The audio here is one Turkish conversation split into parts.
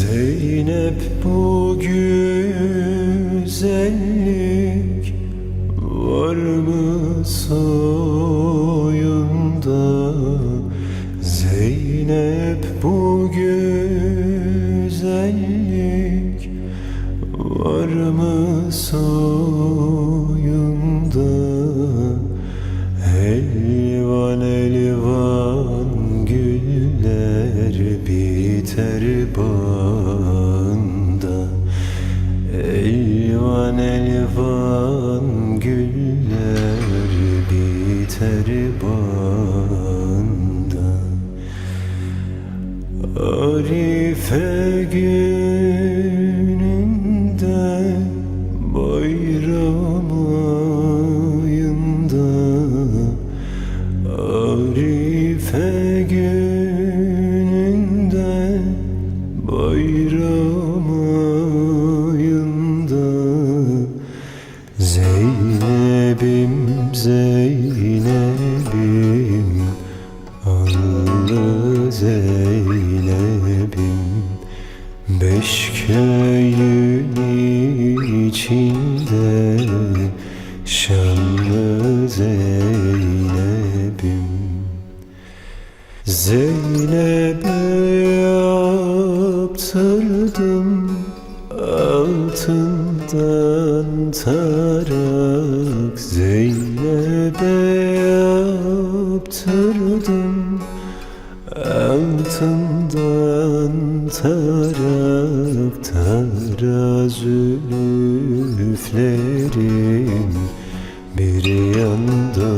Zeynep bu güzellik var mı soyunda? Zeynep bu güzellik var mı soyunda? Bağında Elvan elvan güller biter bağında Arife gününde Zeynep'im Beş köyün içinde Şanlı Zeynep'im. Zeynep'e yaptırdım altından tarak tarak Terazi üflerim bir yanda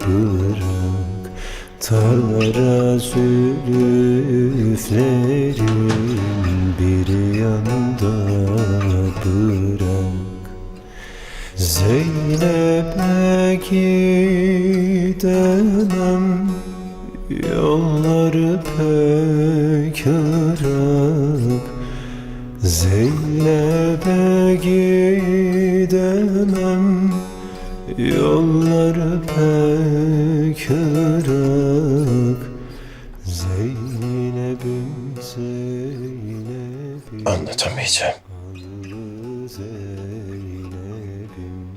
bırak. Terazi üflerim bir yanda bırak. Zeynep'e gidemem Yolları pek ırak Zeynep'e gidemem. Yolları pek ırak Zeynep'im Zeynep'im. Anlatamayacağım.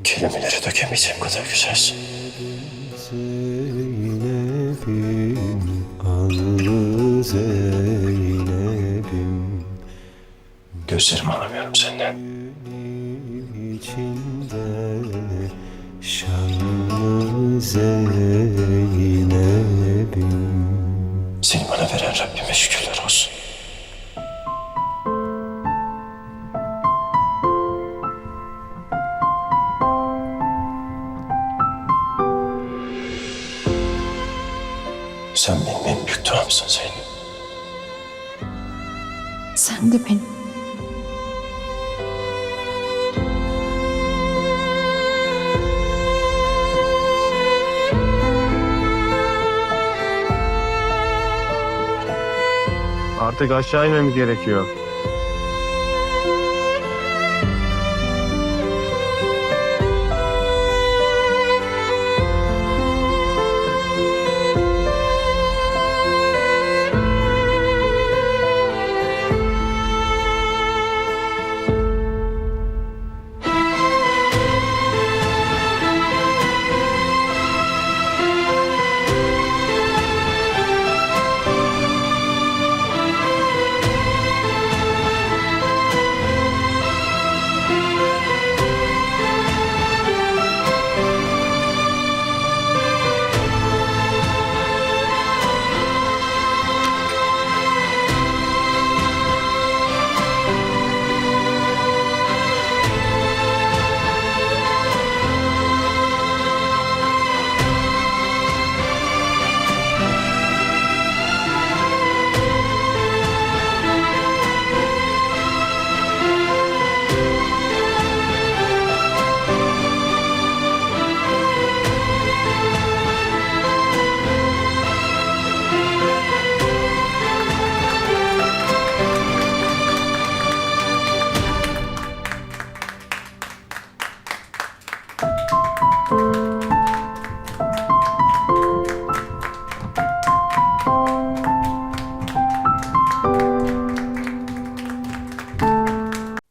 Kelimeleri dökemeyeceğim kadar güzelsin. Zeynep'im Gözlerimi alamıyorum senden. İçinde Şanlı Zeynep'im Seni bana veren Rabbime şükürler olsun. Sen benim en büyük duamsın Zeynep. Sen de benim. Artık aşağı inmemiz gerekiyor.